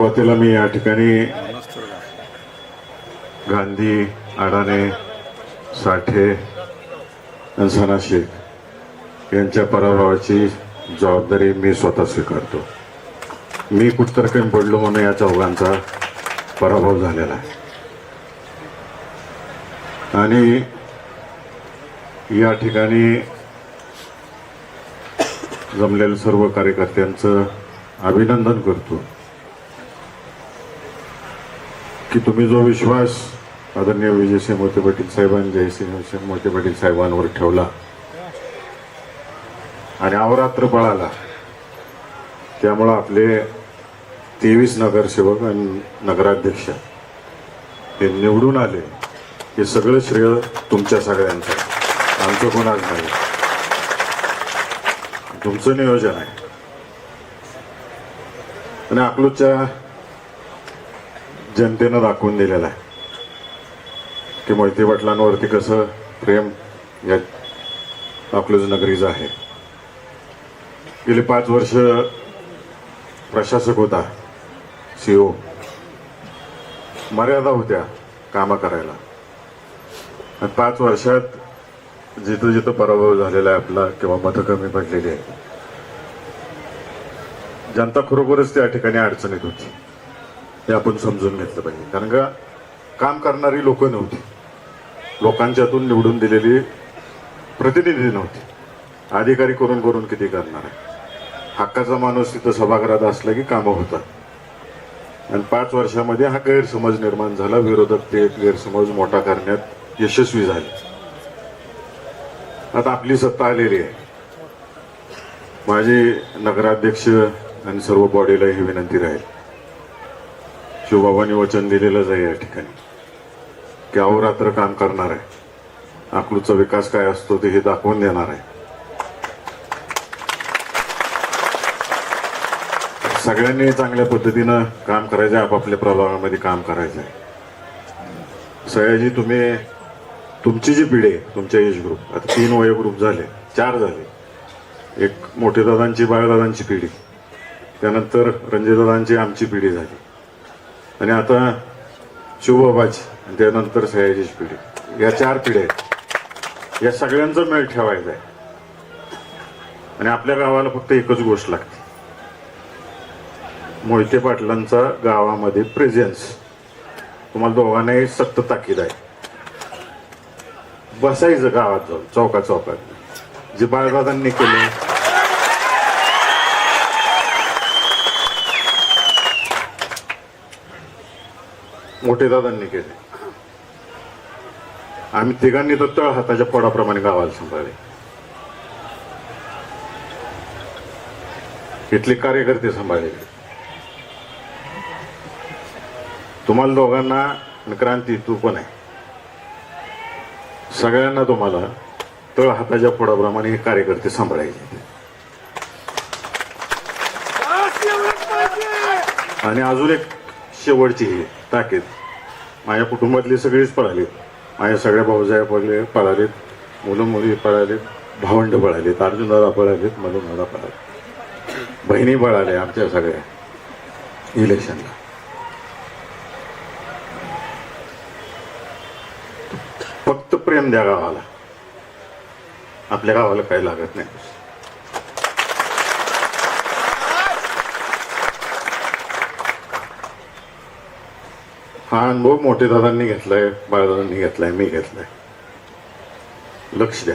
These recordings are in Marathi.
सुरुवातीला मी या ठिकाणी गांधी अडाणे साठे आणि सना शेख यांच्या पराभवाची जबाबदारी मी स्वतः स्वीकारतो. मी कुठतर कमी पडलो म्हणून या चौघांचा पराभव झालेला आहे. आणि या ठिकाणी जमलेल्या सर्व कार्यकर्त्यांचं अभिनंदन करतो. की तुम्ही जो विश्वास आदरणीय विजयसिंह मोहिते पाटील साहेबांनी जयसिंह मोहिते पाटील साहेबांवर ठेवला आणि अवरात्र पळाला त्यामुळं आपले तेवीस नगरसेवक आणि नगराध्यक्ष हे निवडून आले. हे सगळं श्रेय तुमच्या सगळ्यांचं आमचं कोणाच नाही. तुमचं नियोजन आहे. आणि अकलूजच्या जनतेनं दाखवून दिलेला आहे. की मोहिते पाटलांवरती कसं प्रेम या अकलूज नगरीचं आहे. गेली पाच वर्ष प्रशासक होता सीओ. मर्यादा होत्या कामं करायला. पाच वर्षात जिथं जिथं पराभव झालेला आहे आपला किंवा मतं कमी पडलेली आहे जनता खरोखरच त्या ठिकाणी अडचणीत होती. हे आपण समजून घेतलं पाहिजे. कारण का काम करणारी लोक नव्हती. लोकांच्यातून निवडून दिलेली प्रतिनिधी नव्हती. अधिकारी करून करून किती करणार आहे? हक्काचा माणूस तिथं सभागृहात असला की कामं होतात. आणि पाच वर्षामध्ये हा गैरसमज निर्माण झाला. विरोधक ते गैरसमज मोठा करण्यात यशस्वी झाले. आता आपली सत्ता आलेली आहे. माझी नगराध्यक्ष आणि सर्व बॉडीला ही विनंती राहील. शिवबाबांनी वचन दिलेलंच आहे या ठिकाणी. की अहोरात्र काम करणार आहे. अकलूचा विकास काय असतो ते हे दाखवून देणार आहे. सगळ्यांनी चांगल्या पद्धतीनं काम करायचं आहे आपापल्या प्रभागामध्ये काम करायचं आहे. सयाजी तुम्ही तुमची जी पिढी आहे तुमच्या एज ग्रुप आता तीन वय ग्रुप झाले चार झाले. एक मोठे दादांची बाळदादांची पिढी. त्यानंतर रणजितदादांची आमची पिढी झाली. आणि आता शिवबाबाची आणि त्यानंतर सयाजीची पिढी या चार पिढ्या आहेत. या सगळ्यांचा मेळ ठेवायचा आहे आणि आपल्या गावाला फक्त एकच गोष्ट लागते. मोहिते पाटलांचा गावामध्ये प्रेझेन्स तुम्हाला दोघांनाही सक्त ताकीद आहे. बसायचं गावात जाऊन चौका चौकात जे बाळदादांनी केलं मोठे दादांनी केले. आम्ही तिघांनी तर तळ हाताच्या पोडाप्रमाणे गावाला सांभाळले. इथले कार्यकर्ते सांभाळले. तुम्हाला दोघांना क्रांती तू पण आहे. सगळ्यांना तुम्हाला तळ हाताच्या पोडाप्रमाणे हे कार्यकर्ते सांभाळायचे. आणि अजून एक शेवटची ही टाकेत माझ्या कुटुंबातली सगळीच पळाली. माझ्या सगळ्या भाऊजाया पळले पळालेत. मुलं मुली पळालेत. भावंड पळालेत. अर्जुनदादा पळालेत मधुदादा पळाले बहिणी पळाले आमच्या सगळ्या इलेक्शनला. फक्त प्रेम द्या गावाला. आपल्या गावाला काही लागत नाही. हा अनुभव मोठे दादांनी घेतलाय बाळदादांनी घेतलाय मी घेतलाय. लक्ष द्या.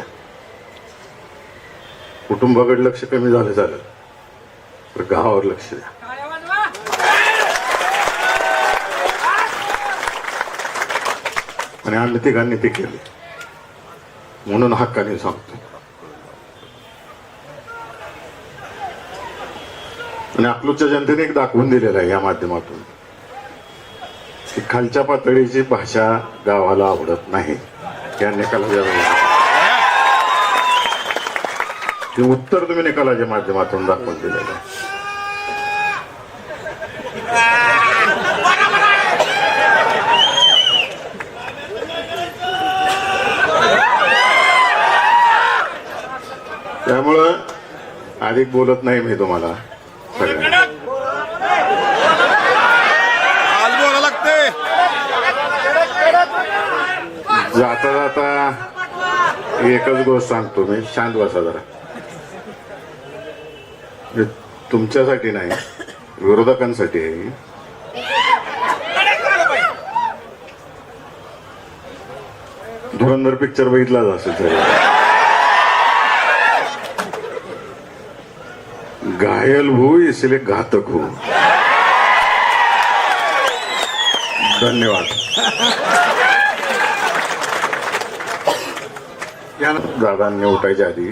कुटुंबाकडे लक्ष कमी झालं झालं तर गावावर लक्ष द्या. आणि आम्ही तिघांनी ते केले. म्हणून हक्काने सांगतो. आणि अकलूजच्या जनतेने एक दाखवून दिलेला आहे या माध्यमातून. खालच्या पातळीची भाषा गावाला आवडत नाही. या निकालाच्या ते उत्तर तुम्ही निकालाच्या माध्यमातून दाखवून दिलेलं आहे. त्यामुळं अधिक बोलत नाही मी तुम्हाला. सगळ्यांना. जाता जाता एकच गोष्ट सांगतो मी. शांत बसा जरा. तुमच्यासाठी नाही विरोधकांसाठी आहे धुरंधर पिक्चर बघितलाच असेल सगळं घायल हो इसले घातक हो. धन्यवाद. या ना, दादांनी उठायच्या आधी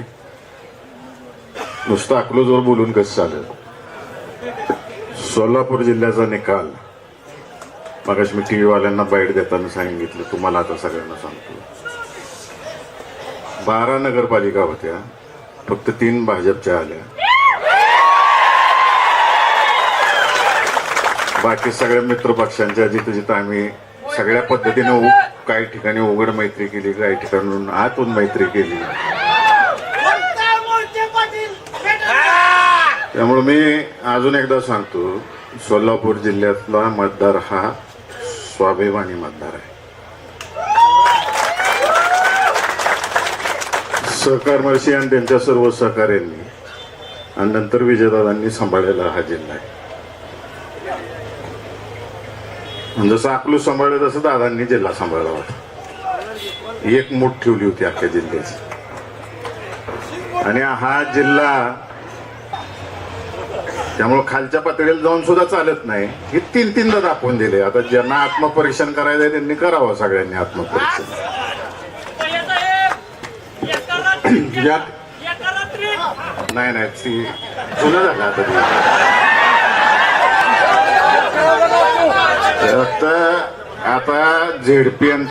नुसतं अकलूजवर बोलून कसं चालेल? सोलापूर जिल्ह्याचा निकाल. मगाशी मी टीव्ही वाल्यांना बाईट देताना सांगितलं तुम्हाला आता सगळ्यांना सांगतो. बारा नगरपालिका होत्या फक्त तीन भाजपच्या आल्या. बाकी सगळ्या मित्र पक्षांच्या जिथं जिथं आम्ही सगळ्या पद्धतीने काही ठिकाणी उघड मैत्री केली काही ठिकाणून आतून मैत्री केली. त्यामुळे मी अजून एकदा सांगतो सोलापूर जिल्ह्यातला मतदार हा स्वाभिमानी मतदार आहे. सहकार मर्शी आणि त्यांच्या सर्व सहकार्यांनी आणि नंतर विजयदादांनी सांभाळलेला हा जिल्हा आहे आणि जसं अकलूज सांभाळलं तसं दादांनी जिल्हा सांभाळला होता एक मूठ ठेवली होती अख्ख्या जिल्ह्याची. आणि हा जिल्हा त्यामुळे खालच्या पातळीला जाऊन सुद्धा चालत नाही. हे तीन तीनदा दाखवून दिले. आता ज्यांना आत्मपरीक्षण करायचंय त्यांनी करावं सगळ्यांनी आत्मपरीक्षण. नाही नाही ती जुनं झालं आता ते. आता आता झेडपी